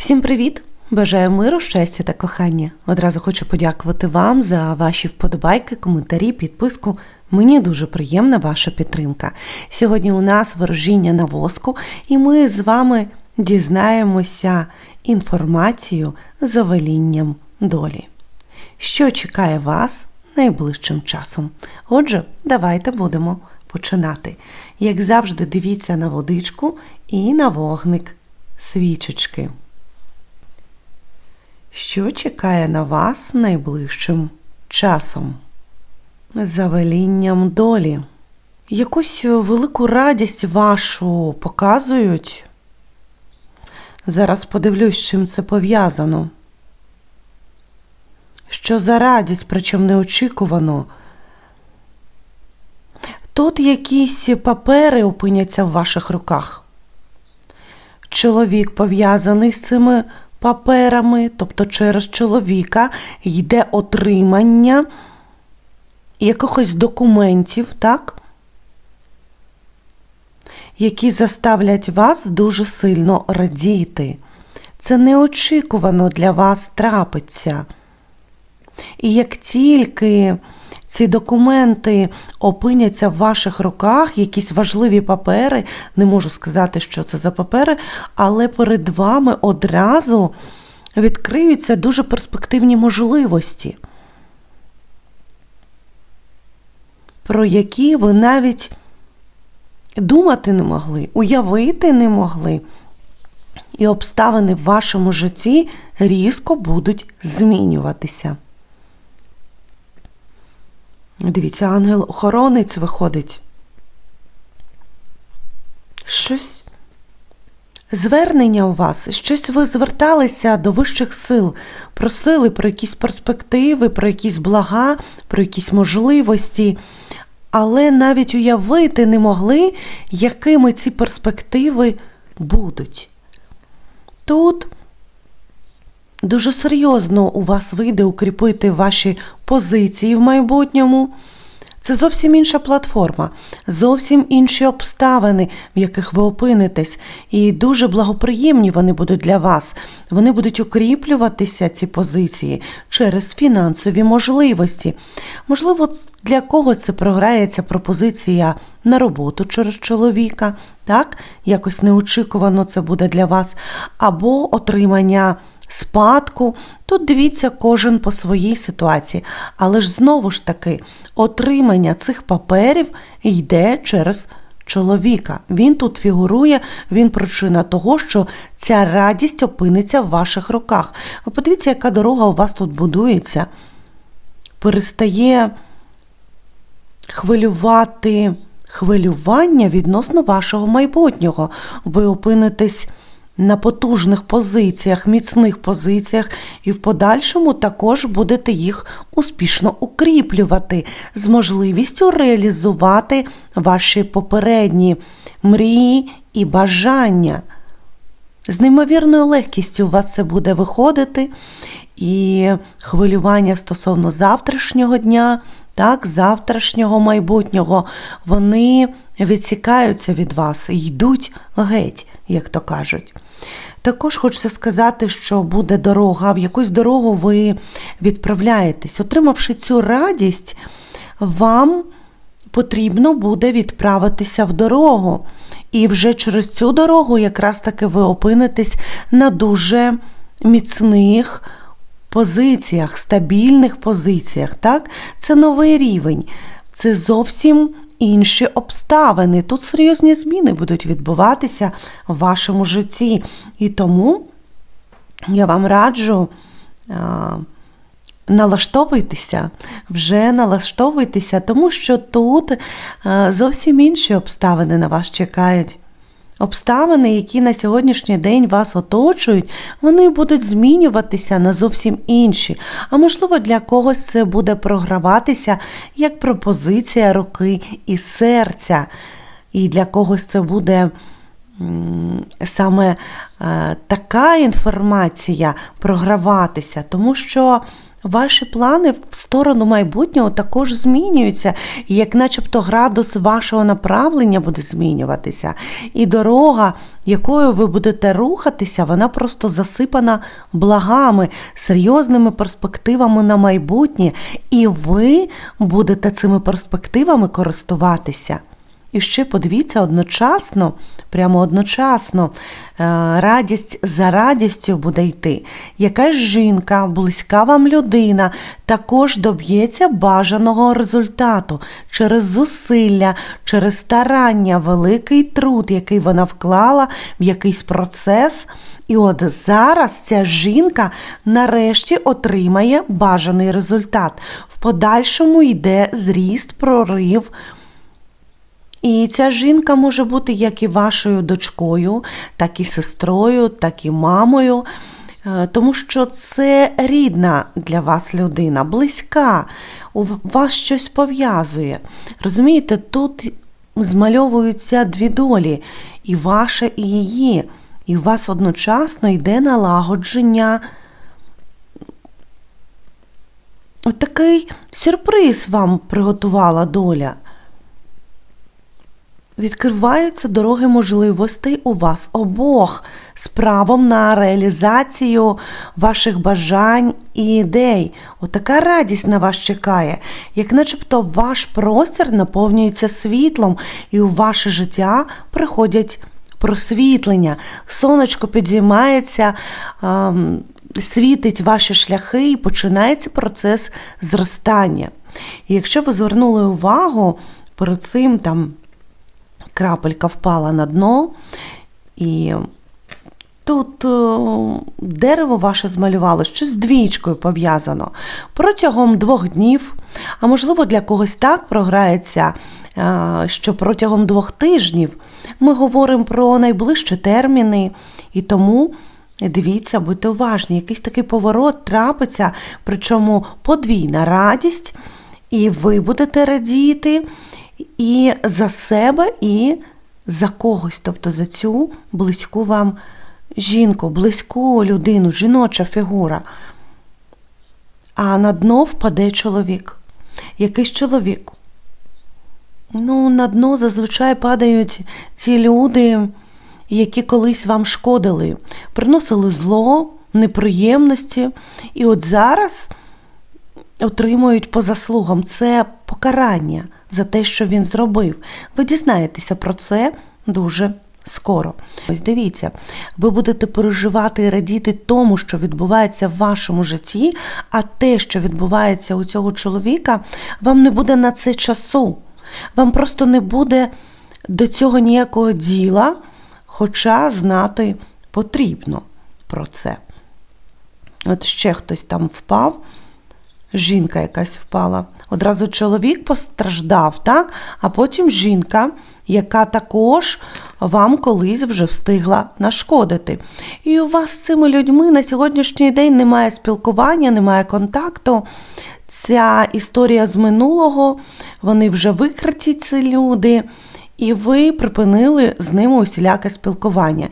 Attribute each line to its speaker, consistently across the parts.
Speaker 1: Всім привіт! Бажаю миру, щастя та кохання. Одразу хочу подякувати вам за ваші вподобайки, коментарі, підписку. Мені дуже приємна ваша підтримка. Сьогодні у нас ворожіння на воску, і ми з вами дізнаємося інформацію за велінням долі. Що чекає вас найближчим часом? Отже, давайте будемо починати. Як завжди, дивіться на водичку і на вогник свічечки. Що чекає на вас найближчим часом? За велінням долі. Якусь велику радість вашу показують. Зараз подивлюсь, з чим це пов'язано. Що за радість, причому неочікувано. Тут якісь папери опиняться в ваших руках. Чоловік пов'язаний з цими паперами, тобто через чоловіка йде отримання якихось документів, так? які заставлять вас дуже сильно радіти. Це неочікувано для вас трапиться. І як тільки ці документи опиняться в ваших руках, якісь важливі папери, не можу сказати, що це за папери, але перед вами одразу відкриються дуже перспективні можливості, про які ви навіть думати не могли, уявити не могли. І обставини в вашому житті різко будуть змінюватися. Дивіться, ангел-охоронець виходить. Щось звернення у вас, щось ви зверталися до вищих сил, просили про якісь перспективи, про якісь блага, про якісь можливості, але навіть уявити не могли, якими ці перспективи будуть. Тут дуже серйозно у вас вийде укріпити ваші позиції в майбутньому. Це зовсім інша платформа, зовсім інші обставини, в яких ви опинитесь, і дуже благоприємні вони будуть для вас. Вони будуть укріплюватися, ці позиції, через фінансові можливості. Можливо, для когось це програється пропозиція на роботу через чоловіка, так? Якось неочікувано це буде для вас, або отримання спадку. Тут дивіться кожен по своїй ситуації. Але ж знову ж таки, отримання цих паперів йде через чоловіка. Він тут фігурує, він причина того, що ця радість опиниться в ваших руках. Ви подивіться, яка дорога у вас тут будується. Перестає хвилювати хвилювання відносно вашого майбутнього. Ви опинитесь на потужних позиціях, міцних позиціях, і в подальшому також будете їх успішно укріплювати з можливістю реалізувати ваші попередні мрії і бажання. З неймовірною легкістю у вас це буде виходити, і хвилювання стосовно завтрашнього дня, так, завтрашнього майбутнього, вони відсікаються від вас і йдуть геть, як то кажуть. Також хочеться сказати, що буде дорога, в якусь дорогу ви відправляєтесь. Отримавши цю радість, вам потрібно буде відправитися в дорогу. І вже через цю дорогу якраз таки ви опинитесь на дуже міцних позиціях, стабільних позиціях. Так? Це новий рівень, це зовсім інші обставини. Тут серйозні зміни будуть відбуватися в вашому житті. І тому я вам раджу. Налаштовуйтеся, вже налаштовуйтеся, тому що тут зовсім інші обставини на вас чекають. Обставини, які на сьогоднішній день вас оточують, вони будуть змінюватися на зовсім інші. А можливо, для когось це буде програватися як пропозиція руки і серця. І для когось це буде саме е, така інформація програватися, тому що ваші плани в сторону майбутнього також змінюються, і як начебто градус вашого направлення буде змінюватися. І дорога, якою ви будете рухатися, вона просто засипана благами, серйозними перспективами на майбутнє, і ви будете цими перспективами користуватися. І ще подивіться одночасно, прямо одночасно, е, радість за радістю буде йти. Якась жінка, близька вам людина, також доб'ється бажаного результату через зусилля, через старання, великий труд, який вона вклала в якийсь процес. І от зараз ця жінка нарешті отримає бажаний результат. В подальшому йде зріст, прорив. І ця жінка може бути як і вашою дочкою, так і сестрою, так і мамою, е, тому що це рідна для вас людина, близька, у вас щось пов'язує. Розумієте, тут змальовуються дві долі, і ваша, і її. І у вас одночасно йде налагодження. От такий сюрприз вам приготувала доля. Відкриваються дороги можливостей у вас обох з правом на реалізацію ваших бажань і ідей. Отака радість на вас чекає, як начебто ваш простір наповнюється світлом, і у ваше життя приходять просвітлення. Сонечко підіймається, ем, світить ваші шляхи і починається процес зростання. І якщо ви звернули увагу перед цим там крапелька впала на дно, і тут о, дерево ваше змалювало, щось з двічкою пов'язано. Протягом двох днів, а можливо, для когось так програється, а, що протягом двох тижнів ми говоримо про найближчі терміни, і тому. Дивіться, будьте уважні, якийсь такий поворот трапиться, причому подвійна радість, і ви будете радіти, і за себе, і за когось, тобто за цю близьку вам жінку, близьку людину, жіноча фігура. А на дно впаде чоловік. Якийсь чоловік. Ну, на дно зазвичай падають ці люди, які колись вам шкодили, приносили зло, неприємності. І от зараз отримують по заслугам це покарання за те, що він зробив. Ви дізнаєтеся про це дуже скоро. Ось дивіться, ви будете переживати і радіти тому, що відбувається в вашому житті, а те, що відбувається у цього чоловіка, вам не буде на це часу. Вам просто не буде до цього ніякого діла, хоча знати потрібно про це. От ще хтось там впав, жінка якась впала. Одразу чоловік постраждав, так? а потім жінка, яка також вам колись вже встигла нашкодити. І у вас з цими людьми на сьогоднішній день немає спілкування, немає контакту. Ця історія з минулого, вони вже викриті, ці люди, і ви припинили з ними усіляке спілкування.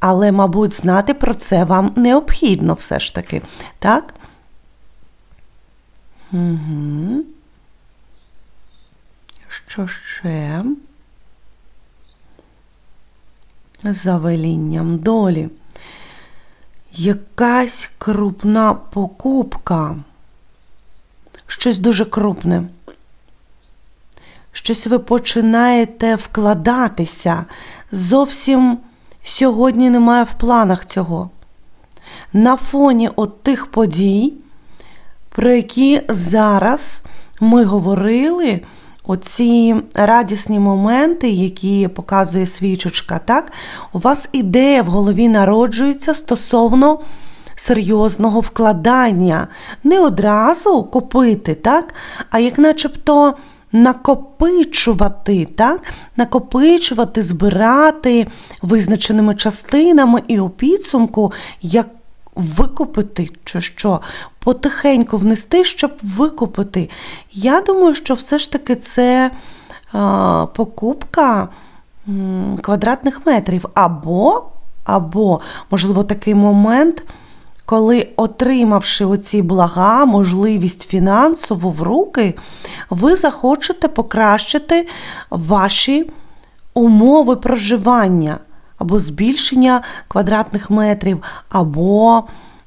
Speaker 1: Але, мабуть, знати про це вам необхідно все ж таки, так? Угу. Що ще? За велінням долі. Якась крупна покупка. Щось дуже крупне. Щось ви починаєте вкладатися. Зовсім сьогодні немає в планах цього. На фоні от тих подій про які зараз ми говорили, оці радісні моменти, які показує свічечка, так, у вас ідея в голові народжується стосовно серйозного вкладання. Не одразу купити, так, а як начебто. Накопичувати, так? накопичувати, збирати визначеними частинами і у підсумку, як викупити, чи що, потихеньку внести, щоб викупити. Я думаю, що все ж таки це покупка квадратних метрів. Або, або, можливо, такий момент, коли, отримавши оці блага, можливість фінансову в руки, ви захочете покращити ваші умови проживання або збільшення квадратних метрів, або,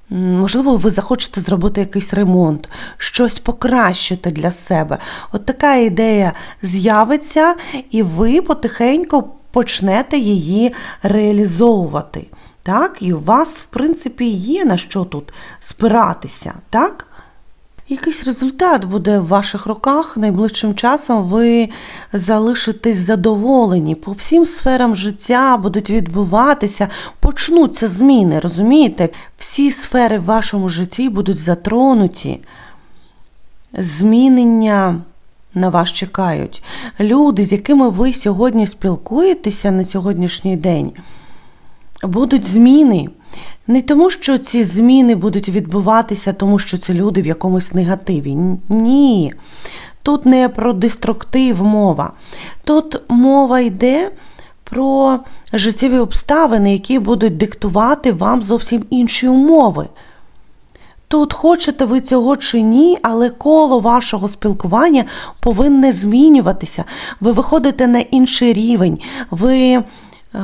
Speaker 1: можливо, ви захочете зробити якийсь ремонт, щось покращити для себе. От така ідея з'явиться, і ви потихеньку почнете її реалізовувати. Так, і у вас, в принципі, є на що тут спиратися, так? Якийсь результат буде в ваших руках. Найближчим часом ви залишитесь задоволені. По всім сферам життя будуть відбуватися, почнуться зміни, розумієте? Всі сфери в вашому житті будуть затронуті. Змінення на вас чекають. Люди, з якими ви сьогодні спілкуєтеся на сьогоднішній день, будуть зміни. Не тому, що ці зміни будуть відбуватися, тому що це люди в якомусь негативі. Ні. Тут не про деструктив мова. Тут мова йде про життєві обставини, які будуть диктувати вам зовсім інші умови. Тут хочете ви цього чи ні, але коло вашого спілкування повинне змінюватися. Ви виходите на інший рівень, ви е,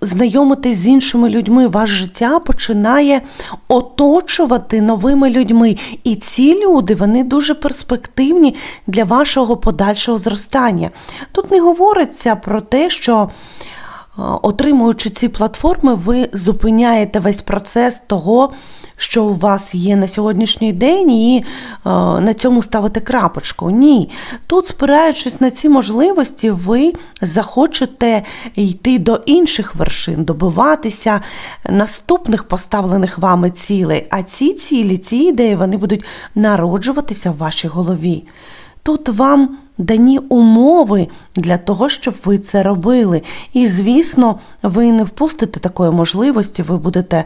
Speaker 1: знайомитесь з іншими людьми. Ваше життя починає оточувати новими людьми. І ці люди вони дуже перспективні для вашого подальшого зростання. Тут не говориться про те, що. е, Отримуючи ці платформи, ви зупиняєте весь процес того, що у вас є на сьогоднішній день, і е, на цьому ставите крапочку. Ні. Тут, спираючись на ці можливості, ви захочете йти до інших вершин, добиватися наступних поставлених вами цілей. А ці цілі, ці ідеї, вони будуть народжуватися в вашій голові. Тут вам дані умови для того, щоб ви це робили. І, звісно, ви не впустите такої можливості, ви будете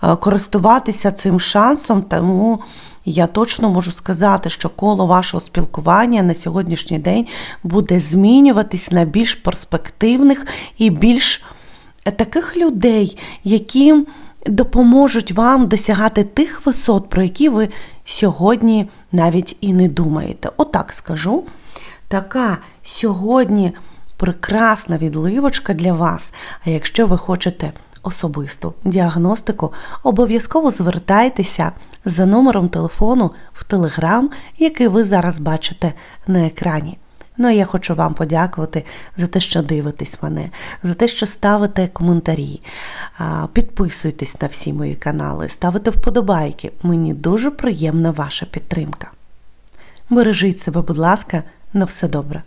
Speaker 1: користуватися цим шансом, тому я точно можу сказати, що коло вашого спілкування на сьогоднішній день буде змінюватись на більш перспективних і більш е, таких людей, які допоможуть вам досягати тих висот, про які ви сьогодні навіть і не думаєте. Отак скажу. Така сьогодні прекрасна відливочка для вас. А якщо ви хочете особисту діагностику, обов'язково звертайтеся за номером телефону в Телеграм, який ви зараз бачите на екрані. Ну, а я хочу вам подякувати за те, що дивитесь мене, за те, що ставите коментарі, підписуйтесь на всі мої канали, ставите вподобайки. Мені дуже приємна ваша підтримка. Бережіть себе, будь ласка, на все добре.